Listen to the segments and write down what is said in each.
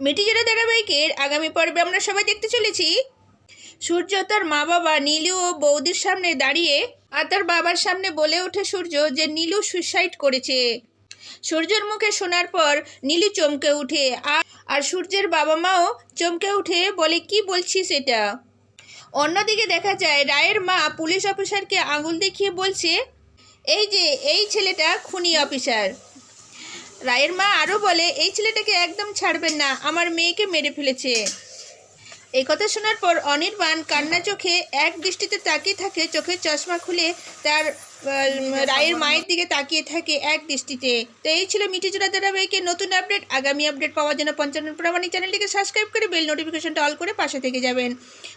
মিটিজোড়া ধারাবাহিকের আগামী পর্বে আমরা সবাই দেখতে চলেছি। সূর্য তার মা বাবা নীলু ও বৌদির সামনে দাঁড়িয়ে আর তার বাবার সামনে বলে ওঠে সূর্য যে নীলু সুইসাইড করেছে। সূর্যের মুখে শোনার পর নীলু চমকে উঠে আর সূর্যের বাবা মাও চমকে উঠে বলে, কি বলছিস এটা? অন্যদিকে দেখা যায়, রায়ের মা পুলিশ অফিসারকে আঙুল দেখিয়ে বলছে, এই যে, এই ছেলেটা খুনি অফিসার। রায়ের মা আরও বলে, এই ছেলেটাকে একদম ছাড়বেন না, আমার মেয়েকে মেরে ফেলেছে। এই কথা শোনার পর অনির্বাণ কান্না চোখে এক দৃষ্টিতে তাকিয়ে থাকে, চোখের চশমা খুলে তার রায়ের মায়ের দিকে তাকিয়ে থাকে এক দৃষ্টিতে। তো এই ছিল মিঠিচুরা ধারাবাহিকের নতুন আপডেট। আগামী আপডেট পাওয়ার জন্য পঞ্চান্ন প্রামাণিক চ্যানেলটিকে সাবস্ক্রাইব করে বেল নোটিফিকেশনটা অল করে পাশে থেকে যাবেন।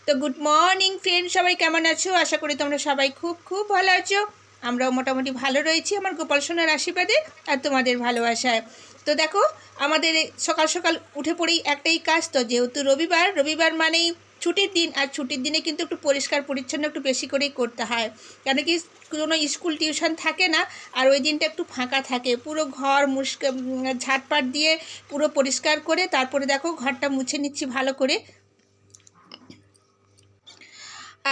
তো গুড মর্নিং ফ্রেন্ড সবাই কেমন আছো? আশা করি তোমরা সবাই খুব খুব ভালো আছো। আমরাও মোটামুটি ভালো রয়েছি আমার গোপাল সোনার আশীর্বাদে আর তোমাদের ভালোবাসায়। তো দেখো, আমাদের সকাল সকাল উঠে পড়েই একটাই কাজ তো, যেহেতু রবিবার রবিবার মানেই ছুটির দিন আর ছুটির দিনে কিন্তু একটু পরিষ্কার পরিচ্ছন্ন একটু বেশি করেই করতে হয়। কেন কি কোনো স্কুল টিউশন থাকে না আর ওই দিনটা একটু ফাঁকা থাকে। পুরো ঘর মুসকে ঝাঁটপাট দিয়ে পুরো পরিষ্কার করে তারপরে দেখো ঘরটা মুছে নিচ্ছি ভালো করে।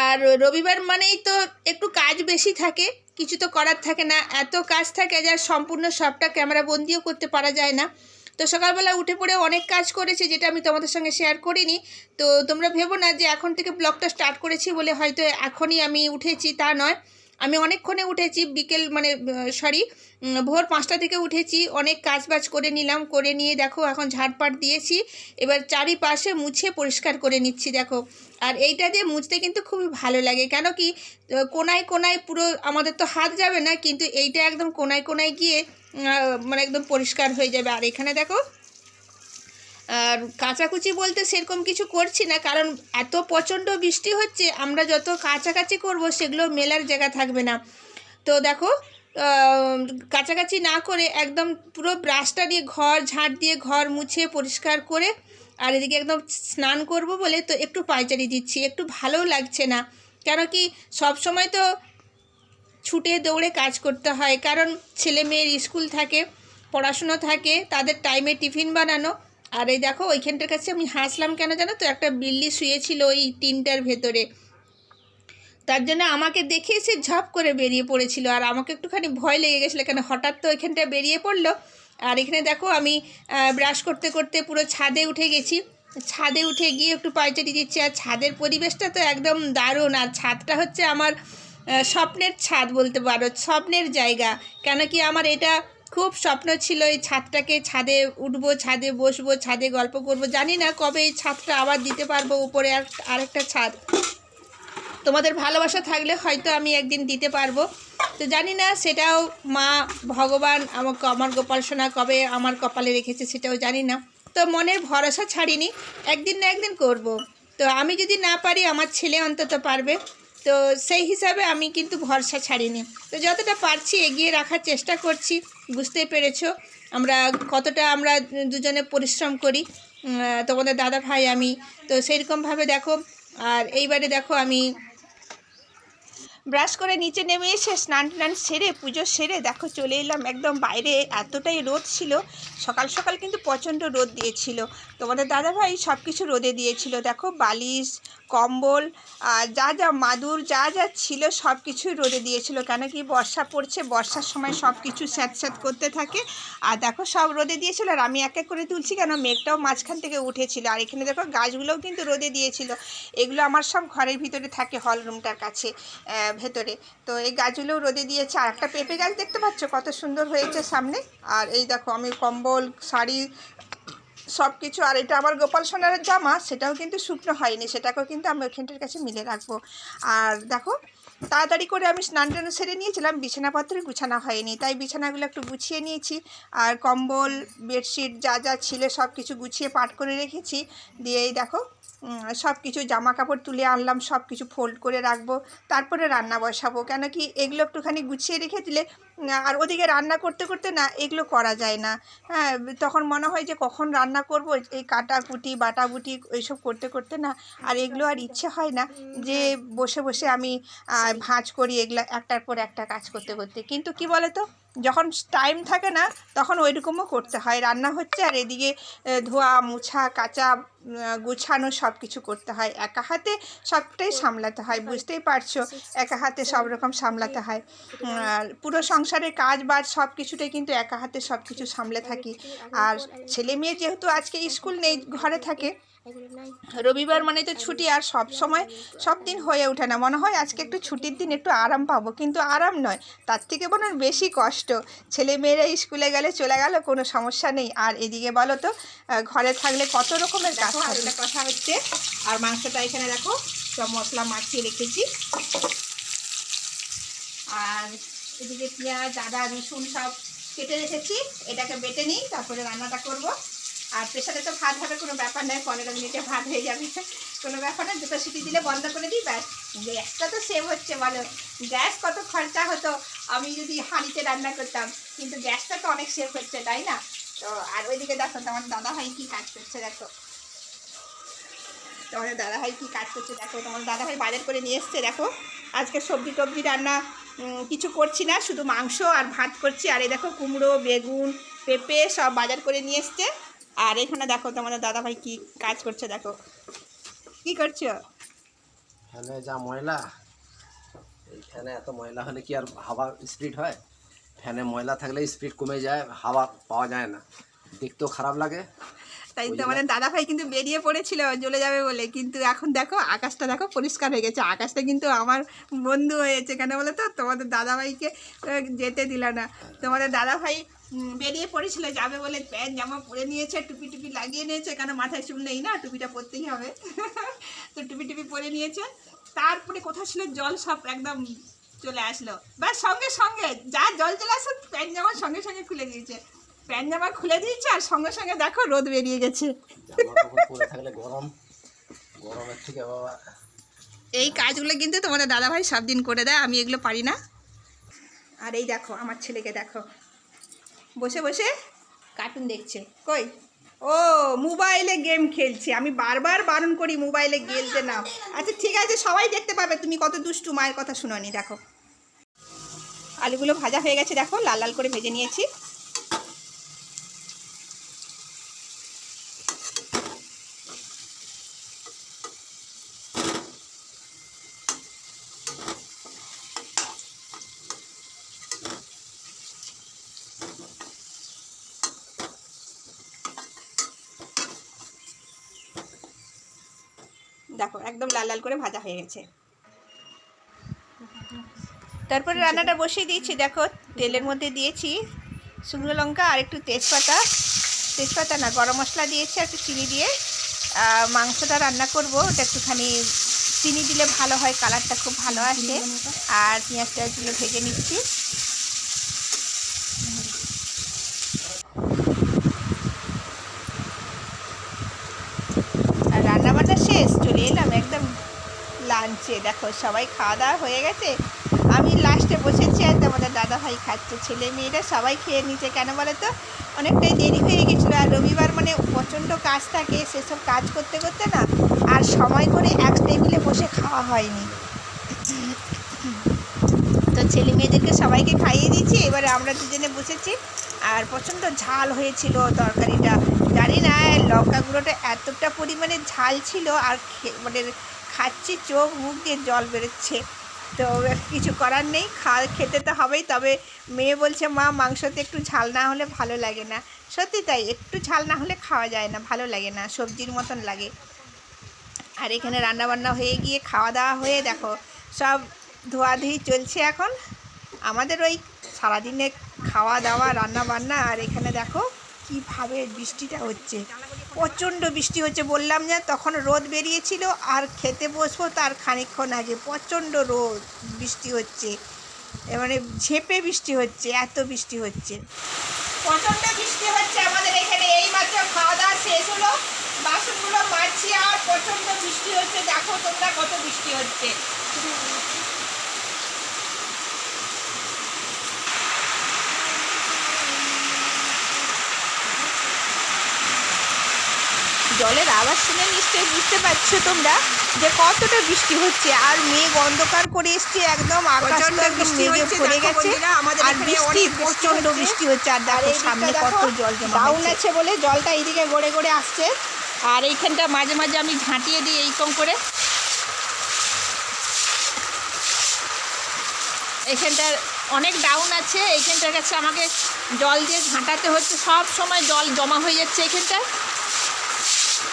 আর রবিবার মানেই তো একটু কাজ বেশি থাকে। কিছু তো করার থাকে না, এত কাজ থাকে যা সম্পূর্ণ সবটা ক্যামেরা বন্দিও করতে পারা যায় না। তো সকালবেলা উঠে পড়ে অনেক কাজ করেছি যেটা আমি তোমাদের সঙ্গে শেয়ার করিনি। তো তোমরা ভেবো না যে এখন থেকে ব্লগটা স্টার্ট করেছি বলে হয়তো এখনই আমি উঠেছি, তা নয়। আমি অনেকক্ষণে উঠেছি, বিকেল মানে সরি ভোর পাঁচটা থেকে উঠেছি, অনেক কাজ বাজ করে নিলাম, করে নিয়ে দেখো এখন ঝাড়পাট দিয়েছি, এবার চারিপাশে মুছে পরিষ্কার করে নিচ্ছি, দেখো। আর এইটা দিয়ে মুছতে কিন্তু খুবই ভালো লাগে, কেন কি কোনায় কোনায় পুরো আমাদের তো হাত যাবে না, কিন্তু এইটা একদম কোনায় কোনায় গিয়ে মানে একদম পরিষ্কার হয়ে যাবে। আর এখানে দেখো কাচাকুচি বলতে সেরকম কিছু করছি না, কারণ এত প্রচণ্ড বৃষ্টি হচ্ছে, আমরা যত কাছাকাছি করব সেগুলো মেলার জায়গা থাকবে না। তো দেখো কাছাকাছি না করে একদম পুরো ব্রাশটা দিয়ে ঘর, ঝাঁট দিয়ে ঘর মুছে পরিষ্কার করে আর এদিকে একদম স্নান করব বলে তো একটু পায়চারি দিচ্ছি, একটু ভালোও লাগছে না। কেন কি সব সময় তো ছুটে দৌড়ে কাজ করতে হয়, কারণ ছেলে মেয়ের স্কুল থাকে, পড়াশুনো থাকে, তাদের টাইমে টিফিন বানানো আর এই দেখো, ওইখানটার কাছে আমি হাসলাম কেন জানো তো? একটা বিল্লি শুয়েছিল ওই টিনটার ভেতরে। তার জন্য আমাকে দেখে সে ঝপ করে বেরিয়ে পড়েছিল। আর আমাকে একটুখানি ভয় লেগে গেছিল কেন? হঠাৎ তো ওইখানটা বেরিয়ে পড়ল। আর এখানে দেখো, আমি ব্রাশ করতে করতে পুরো ছাদে উঠে গেছি। ছাদে উঠে গিয়ে একটু পায়চারি দিচ্ছি। আর ছাদের পরিবেশটা তো একদম দারুণ। আর ছাদটা হচ্ছে আমার স্বপ্নের ছাদ বলতে পারো, স্বপ্নের জায়গা। কেন কি আমার এটা খুব স্বপ্ন ছিল এই ছাদটাকে, ছাদে উঠবো, ছাদে বসবো, ছাদে গল্প করব। জানি না কবে এই ছাদটা আবার দিতে পারব উপরে আর আরেকটা ছাদ। তোমাদের ভালোবাসা থাকলে হয়তো আমি একদিন দিতে পারব। তো জানি না, সেটাও মা, ভগবান আমাকে, আমার গোপাল সোনা কবে আমার কপালে রেখেছে সেটাও জানি না। তো মনের ভরসা ছাড়িনি, একদিন না একদিন করব। তো আমি যদি না পারি, আমার ছেলে অন্তত পারবে। তো সেই হিসাবে আমি কিন্তু ভরসা ছাড়িনি। তো যতটা পারছি এগিয়ে রাখার চেষ্টা করছি, বুঝতেই পেরেছ। আমরা কতটা আমরা দুজনে পরিশ্রম করি। তোমাদের দাদা ভাই আমি, তো সেইরকমভাবে দেখো। আর এইবারে দেখো আমি ব্রাশ করে নিচে নেমে এসে স্নান টান সেরে, পুজো সেরে দেখো চলে এলাম। একদম বাইরে এতটাই রোদ ছিল, সকাল সকাল কিন্তু প্রচণ্ড রোদ দিয়েছিল। তোমাদের দাদাভাই সব কিছু রোদে দিয়েছিল। দেখো, বালিশ, কম্বল আর যা যা মাদুর, যা যা ছিল সব কিছুই রোদে দিয়েছিল। কেন কি বর্ষা পড়ছে, বর্ষার সময় সব কিছু স্যাঁত স্যাঁত করতে থাকে। আর দেখো, সব রোদে দিয়েছিল আর আমি এক এক করে তুলছি কেন? মেঘটাও মাঝখান থেকে উঠেছিল। আর এখানে দেখো, গাছগুলোও কিন্তু রোদে দিয়েছিল। এগুলো আমার সব ঘরের ভিতরে থাকে হল রুমটার কাছে ভেতরে। তো এই গাছগুলোও রোদে দিয়েছে। আর একটা পেঁপে গাছ দেখতে পাচ্ছ? কত সুন্দর হয়েছে সামনে। আর এই দেখো, আমি কম্বল, শাড়ি সব কিছু আর এটা আমার গোপাল সোনার জামা, সেটাও কিন্তু শুকনো হয়নি, সেটাকেও কিন্তু আমি ওইখানটার কাছে মিলে রাখব। আর দেখো, তাড়াতাড়ি করে আমি স্নান টান সেরে নিয়েছিলাম, বিছানাপত্র গুছানো হয়নি। তাই বিছানাগুলো একটু গুছিয়ে নিয়েছি, আর কম্বল, বেডশিট যা যা ছিল সব কিছু গুছিয়ে পাট করে রেখেছি। দিয়েই দেখো সব কিছু জামা কাপড় তুলে আনলাম সব কিছু ফোল্ড করে রাখব, তারপরে রান্না বসাবো। কেন কি এগুলো একটুখানি গুছিয়ে রেখে দিলে আর ওদিকে রান্না করতে করতে না এগুলো করা যায় না। হ্যাঁ তখন মনে হয় যে কখন রান্না করব, এই কাটাকুটি বাটাবুটি এইসব করতে করতে না আর এগুলো আর ইচ্ছে হয় না যে বসে বসে আমি ভাঁজ করি, এগুলো একটার পর একটা কাজ করতে করতে। কিন্তু কি বলে তো যখন টাইম থাকে না, তখন ওইরকমও করতে হয়। রান্না হচ্ছে আর এদিকে ধোয়া, মোছা, কাচা গুছানো সব কিছু করতে হয়। একা হাতে সবটাই সামলাতে হয়, বুঝতেই পারছ? একা হাতে সব রকম সামলাতে হয়। পুরো সংসারের কাজ বাজ সব কিছুটাই কিন্তু একা হাতে সব কিছু সামলে থাকি। আর ছেলে মেয়ে যেহেতু আজকে স্কুল নেই, ঘরে থাকে রবিবার মানে তো ছুটি আর সব সময় সব দিন হয়ে ওঠে না। মনে হয় আজকে একটু ছুটির দিন একটু আরাম পাবো। কিন্তু আরাম নয় তার থেকে বরং বেশি কষ্ট। ছেলে মেয়েরা স্কুলে গেলে চলে গেল কোনো সমস্যা নেই। আর এদিকে বলো তো ঘরে থাকলে কত রকমের কাজ কথা হচ্ছে। আর মাংসটা এখানে দেখো সব মশলা মাখিয়ে রেখেছি। আর এদিকে পেঁয়াজ আদা রসুন সব কেটে রেখেছি। এটাকে বেটে নিই তারপরে রান্নাটা করব। আর প্রেশারে তো ভাত হবে, কোনো ব্যাপার নয়, পনেরো মিনিটে ভাত হয়ে যাবে, কোনো ব্যাপার না দুটো সিটি দিলে বন্ধ করে দিই, ব্যাস। গ্যাসটা তো সেভ হচ্ছে, বলো। গ্যাস কত খরচা হতো, আমি যদি হাঁড়িতে রান্না করতাম, কিন্তু গ্যাসটা তো অনেক সেভ হচ্ছে, তাই না? তো আর ওইদিকে দেখো, তোমার দাদা ভাই কী কাজ করছে, দেখো। তোমাদের দাদাভাই কী কাজ করছে, দেখো। তোমার দাদাভাই বাজার করে নিয়ে এসছে, দেখো। আজকে সবজি টবজি রান্না কিছু করছি না, শুধু মাংস আর ভাত করছি। আর এই দেখো, কুমড়ো, বেগুন, পেঁপে সব বাজার করে নিয়ে এসছে। আর এখানে দেখো তোমাদের দাদাভাই কী কাজ করছে দেখো। কী করছ? ফ্যানে যা ময়লা এই ফ্যানে এত ময়লা হলে কি আর হাওয়া স্পিড হয়? ফ্যানে ময়লা থাকলে স্পিড কমে যায় হাওয়া পাওয়া যায় না। দেখতেও খারাপ লাগে। তাই ওই তোমাদের দাদাভাই কিন্তু বেরিয়ে পড়েছিল জ্বলে যাবে বলে। কিন্তু এখন দেখো আকাশটা দেখো পরিষ্কার হয়ে গেছে। আকাশটা কিন্তু আমার বন্ধু হয়েছে কেন বলে তো? তোমাদের দাদাভাইকে আহ, যেতে দিল না। তোমাদের দাদাভাই উম, বেরিয়ে পড়েছিল যাবে বলে প্যান্ট জামা পরে নিয়েছে টুপি টুপি লাগিয়ে নিয়েছে কেন মাথায় চুল নেই না? টুপিটা পরতেই হবে। তো টুপি টুপি পরে নিয়েছে। তারপরে কোথাও ছিল? জল সব একদম চলে আসলো। বা সঙ্গে সঙ্গে যা জল চলে আসলো প্যান্ট জামা সঙ্গে সঙ্গে খুলে দিয়েছে। প্যান্ট জামা খুলে দিয়েছে আর সঙ্গে সঙ্গে দেখো রোদ বেরিয়ে গেছে। গরম। গরমের থেকে বাবা এই কাজগুলো কিন্তু তোমাদের দাদাভাই সব দিন করে দেয় আমি এগুলো পারি না। আর এই দেখো আমার ছেলেকে দেখো। বসে বসে? কার্টুন দেখছে। কই? ও, মোবাইলে গেম খেলছে। আমি বারবার বারণ করি মোবাইলে খেলতে না। আচ্ছা ঠিক আছে, সবাই দেখতে পাবে। তুমি কত দুষ্টু, মায়ের কথা শুনোনি, দেখো। আলুগুলো ভাজা হয়ে গেছে, দেখো। লাল লাল করে ভেজে নিয়েছি। দেখো একদম লাল লাল করে ভাজা হয়ে গেছে। তারপরে রান্নাটা বসিয়ে দিয়েছি দেখো তেলের মধ্যে দিয়েছি শুকনো লঙ্কা আর একটু তেজপাতা। তেজপাতা না গরম মশলা দিয়েছি আর একটু চিনি দিয়ে। মাংসটা রান্না করব ওটা একটুখানি চিনি দিলে ভালো হয় কালারটা খুব ভালো আসে। আর পেঁয়াজ টেয়াজগুলো ভেজে নিচ্ছি আর রান্না বান্না শেষ চলে এলাম একদম লাঞ্চে দেখো, সবাই খাওয়া দাওয়া হয়ে গেছে। আমি লাস্টে বসেছি আর তোমাদের দাদা ভাই খাচ্ছে। ছেলে মেয়েরা সবাই খেয়ে নিচ্ছে কেন বলে তো? অনেকটাই দেরি হয়ে গেছিল আর রবিবার মানে প্রচণ্ড কাজ থাকে, সেসব কাজ করতে করতে না আর সময় করে এক টেবিলে বসে খাওয়া হয়নি। তো ছেলে মেয়েদেরকে সবাইকে খাইয়ে দিয়েছি। এবারে আমরা দুজনে বসেছি। আর প্রচণ্ড ঝাল হয়েছিল তরকারিটা। জানি না লঙ্কা গুঁড়োটা এতটা পরিমাণে ঝাল ছিল আর মানে খাচ্ছি, চোখ মুখ দিয়ে জল বেরোচ্ছে। তো কিছু করার নেই খা খেতে তো হবেই, তবে মেয়ে বলছে, মা, মাংসতে একটু ঝাল না হলে ভালো লাগে না। সত্যি তাই, একটু ঝাল না হলে খাওয়া যায় না, ভালো লাগে না, সবজির মতন লাগে। আর এখানে রান্নাবান্না হয়ে গিয়ে খাওয়া দাওয়া হয়ে দেখো, সব ধোয়াধুয়ি চলছে এখন। আমাদের ওই সারাদিনে খাওয়া দাওয়া রান্না বান্না আর এখানে দেখো কীভাবে বৃষ্টিটা হচ্ছে? প্রচণ্ড বৃষ্টি হচ্ছে বললাম না, তখন রোদ বেরিয়েছিল আর খেতে বসবো তার খানিকক্ষণ আগে। প্রচণ্ড রোদ, বৃষ্টি হচ্ছে। মানে ঝেপে বৃষ্টি হচ্ছে, এত বৃষ্টি হচ্ছে। প্রচণ্ড বৃষ্টি হচ্ছে আমাদের এখানে। এই মাত্র খাওয়া দাওয়া শেষ হলো, বাসনগুলো মারছি আর প্রচণ্ড বৃষ্টি হচ্ছে। দেখো তোমরা কত বৃষ্টি হচ্ছে। জলের আওয়াজ শুনে নিশ্চয়ই বুঝতে পারছ তোমরা যে কতটা বৃষ্টি হচ্ছে। আর মেঘ অন্ধকার করে এসছে একদম আকাশ বৃষ্টি মেঘে হচ্ছে, গেছে। আর বৃষ্টি বৃষ্টি হচ্ছে। দেখো সামনে কত জল ডাউন আছে বলে জলটা এইদিকে গড়ে গড়ে আসছে। আর এইখানটা মাঝে মাঝে আমি ঝাঁটিয়ে দিই এইরকম করে। এখানটার অনেক ডাউন আছে এইখানটার কাছে আমাকে জল দিয়ে ঝাঁটাতে হচ্ছে। সব সময় জল জমা হয়ে যাচ্ছে এইখানটায়।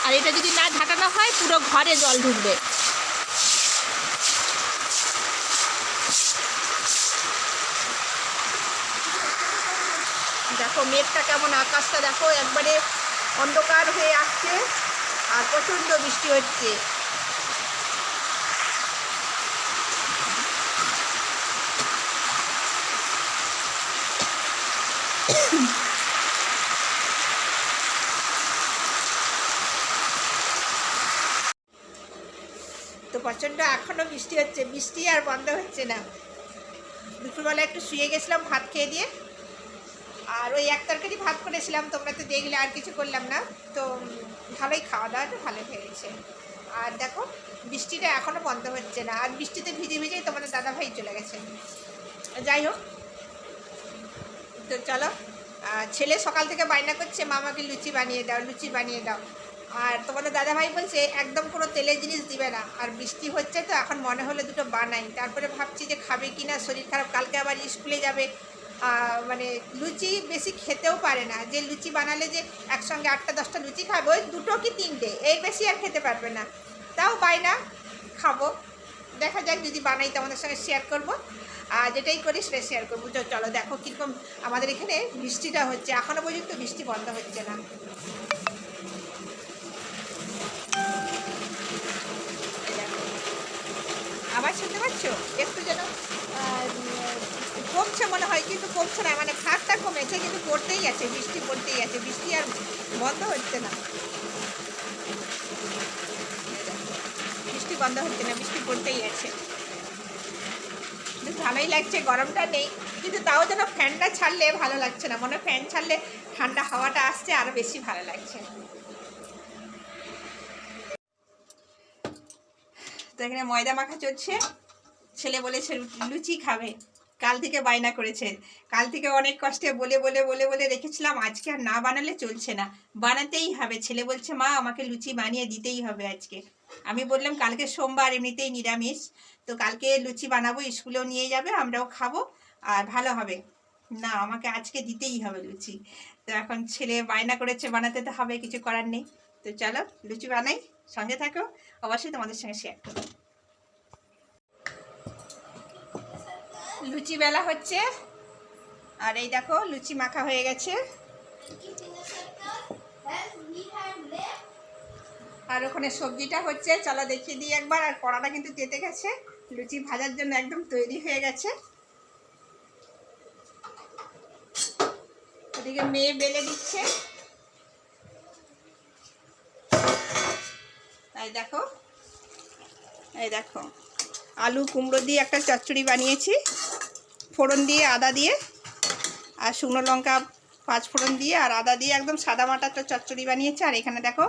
আর এটা যদি না ঝাঁটানো হয়, পুরো ঘরে জল ঢুকবে। দেখো, মেঘটা কেমন, আকাশটা দেখো, একবারে অন্ধকার হয়ে আসছে, আর প্রচণ্ড বৃষ্টি হচ্ছে। প্রচণ্ড এখনও বৃষ্টি হচ্ছে। বৃষ্টি আর বন্ধ হচ্ছে না। দুপুরবেলা একটু শুয়ে গেছিলাম, ভাত খেয়ে দিয়ে। আর ওই এক তরকারি ভাত করেছিলাম, তোমরা তো দেখলে আর কিছু করলাম না। তো ভালোই খাওয়া দাওয়াটা ভালো হয়েছে আর দেখো, বৃষ্টিটা এখনও বন্ধ হচ্ছে না। আর বৃষ্টিতে ভিজে ভিজেই তোমাদের দাদা ভাই চলে গেছে। যাই হোক, তো চলো। ছেলে সকাল থেকে বায়না করছে, মামাকে লুচি বানিয়ে দাও, লুচি বানিয়ে দাও। আর তোমাদের দাদা ভাই বলছে, একদম কোনো তেলের জিনিস দিবে না। আর বৃষ্টি হচ্ছে তো, এখন মনে হলো দুটো বানাই। তারপরে ভাবছি যে খাবে কি না, শরীর খারাপ, কালকে আবার স্কুলে যাবে। মানে লুচি বেশি খেতেও পারে না। যে লুচি বানালে যে একসঙ্গে আটটা, দশটা লুচি খাবে, ওই দুটো কি তিনটে? এই বেশি আর খেতে পারবে না। তাও পাই বায়না খাব। দেখা যাক, যদি বানাই তোমাদের সঙ্গে শেয়ার করব। আর যেটাই করি সেটা শেয়ার করব। চলো, দেখো কীরকম আমাদের এখানে বৃষ্টিটা হচ্ছে। এখনও পর্যন্ত বৃষ্টি বন্ধ হচ্ছে না এই দেখো। আবার শুনতে পাচ্ছ? একটু যেন কমছে মনে হয়, কিন্তু কমছে না মানে ভাগটা কমেছে, কিন্তু পড়তেই আছে, বৃষ্টি পড়তেই আছে, বৃষ্টি আর বন্ধ হচ্ছে না। বৃষ্টি বন্ধ হচ্ছে না, বৃষ্টি পড়তেই আছে। ভালোই লাগছে, গরমটা নেই, কিন্তু তাও যেন ফ্যানটা ছাড়লে ভালো লাগছে না, মনে ফ্যান ছাড়লে ঠান্ডা হাওয়াটা আসছে আরও বেশি ভালো লাগছে। তো এখানে ময়দা মাখা চলছে। ছেলে বলেছে লুচি খাবে। কাল থেকে বায়না করেছে। কাল থেকে অনেক কষ্টে বলে বলে বলে বলে রেখেছিলাম। আজকে আর না বানালে চলছে না। বানাতেই হবে। ছেলে বলছে, মা, আমাকে লুচি বানিয়ে দিতেই হবে আজকে। আমি বললাম, কালকে সোমবার এমনিতেই নিরামিষ। তো কালকে লুচি বানাবো, স্কুলেও নিয়ে যাবে, আমরাও খাব, আর ভালো হবে। না, আমাকে আজকে দিতেই হবে লুচি। তো এখন ছেলে বায়না করেছে, বানাতে তো হবে, কিছু করার নেই। তো চলো লুচি বানাই, সঙ্গে থাকো, অবশ্যই তোমাদের সঙ্গে শেয়ার করব। লুচি বেলা হচ্ছে, আর এই দেখো লুচি মাখা হয়ে গেছে। আর ওখানে সবজিটা হচ্ছে, চলো দেখিয়ে দিই একবার, আর কড়াটা কিন্তু তেতে গেছে, লুচি ভাজার জন্য একদম তৈরি হয়ে গেছে। ওদিকে মেয়ে বেলে দিচ্ছে। এই দেখো। এই দেখো। আলু, কুমড়ো দিয়ে একটা চচ্চড়ি বানিয়েছি। ফোড়ন দিয়ে আদা দিয়ে আর শুকনো লঙ্কা পাঁচ ফোড়ন দিয়ে আর আদা দিয়ে একদম সাদা মাটা একটা চচ্চড়ি বানিয়েছি। আর এখানে দেখো,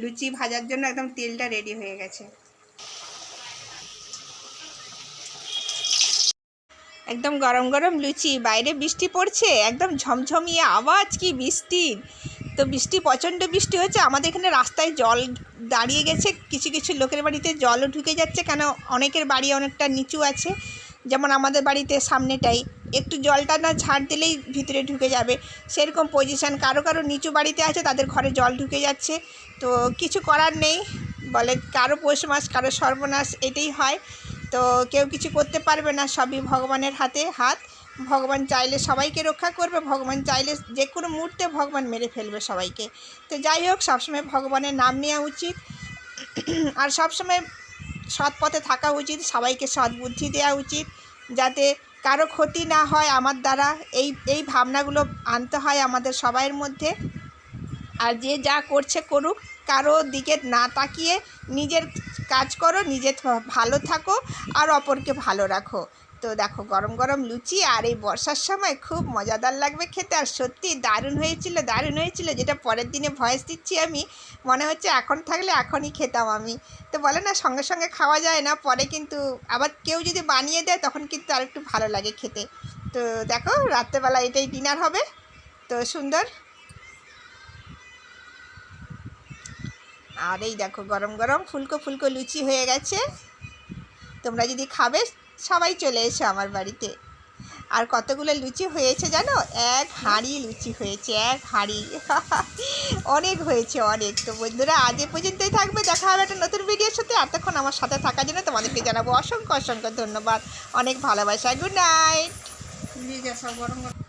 লুচি ভাজার জন্য একদম তেলটা রেডি হয়ে গেছে। একদম গরম গরম লুচি। বাইরে বৃষ্টি পড়ছে। একদম ঝমঝমিয়ে আওয়াজ, কি বৃষ্টির তো বৃষ্টি, প্রচণ্ড বৃষ্টি হচ্ছে আমাদের এখানে রাস্তায় জল দাঁড়িয়ে গেছে। কিছু কিছু লোকের বাড়িতে জলও ঢুকে যাচ্ছে কেন? অনেকের বাড়ি অনেকটা নিচু আছে। যেমন আমাদের বাড়িতে সামনেটাই। একটু জলটা না ছাড় দিলেই ভিতরে ঢুকে যাবে। সেরকম পজিশান কারও কারও নিচু বাড়িতে আছে, তাদের ঘরে জল ঢুকে যাচ্ছে। তো কিছু করার নেই। বলে কারও পৌষ মাস, কারও সর্বনাশ এটাই হয়। তো কেউ কিছু করতে পারবে না। সবই ভগবানের হাতে হাত। ভগবান চাইলে সবাইকে রক্ষা করবে, ভগবান চাইলে যে কোনো মুহূর্তে ভগবান মেরে ফেলবে সবাইকে। তো যাই হোক, সবসময় ভগবানের নাম নেওয়া উচিত। আর সবসময় সৎ পথে থাকা উচিত, সবাইকে সৎ বুদ্ধি দেওয়া উচিত, যাতে কারও ক্ষতি না হয় আমার দ্বারা। এই এই ভাবনাগুলো আনতে হয় আমাদের সবাইয়ের মধ্যে। আর যে যা করছে করুক, কারও দিকে না তাকিয়ে নিজের কাজ করো, নিজে ভালো থাকো আর অপরকে ভালো রাখো। তো দেখো, গরম গরম লুচি আর এই বর্ষার সময় খুব মজাদার লাগবে খেতে। আর সত্যি দারুণ হয়েছিল দারুণ হয়েছিল। যেটা পরের দিনে ভয়েস দিচ্ছি আমি, মনে হচ্ছে এখন থাকলে এখনই খেতাম আমি। তো বলে না, সঙ্গে সঙ্গে খাওয়া যায় না, পরে কিন্তু আবার কেউ যদি বানিয়ে দেয়, তখন কিন্তু আর একটু ভালো লাগে খেতে। তো দেখো, রাত্রেবেলা এটাই ডিনার হবে। তো সুন্দর। আর এই দেখো, গরম গরম ফুলকো ফুলকো লুচি হয়ে গেছে। তোমরা যদি খাবে সবাই চলে এসো আমার বাড়িতে। আর কতগুলো লুচি হয়েছে জানো? এক হাঁড়ি লুচি হয়েছে, এক হাঁড়ি। অনেক হয়েছে, অনেক। তো বন্ধুরা, আজ এ পর্যন্তই থাকবে। দেখা হবে একটা নতুন ভিডিওর সাথে। এতক্ষণ আমার সাথে থাকার জন্য তোমাদেরকে জানাব অসংখ্য অসংখ্য ধন্যবাদ। অনেক ভালোবাসা। Good night.